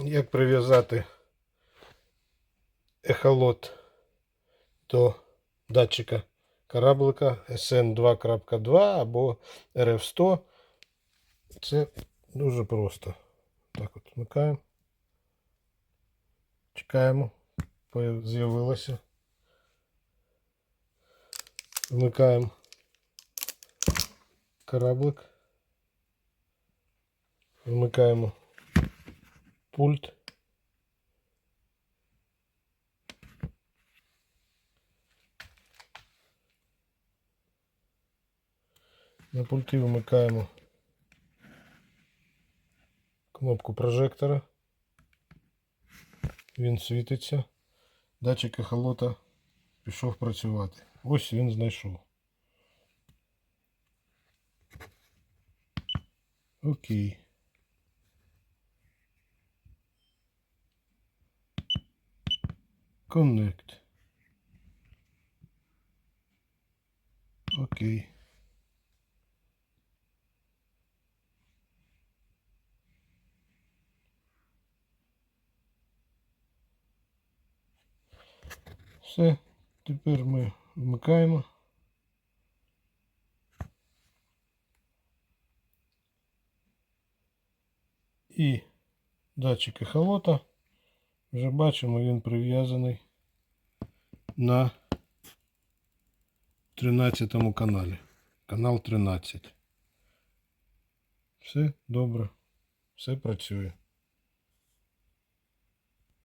як прив'язати ехолот до датчика кораблика SN 2.2 або RF100. Це дуже просто. Так от вмикаємо. Чекаємо. З'явилося. Вмикаємо кораблик. Вмикаємо пульт. На пульті вимикаємо кнопку прожектора. Він світиться. Датчик ехолота пішов працювати. Ось він знайшов. Окей. Connect. Окей. Все, тепер ми вмикаємо. І датчик ехолота. Вже бачимо, він прив'язаний на 13 каналі. Канал 13. Все добре. Все працює.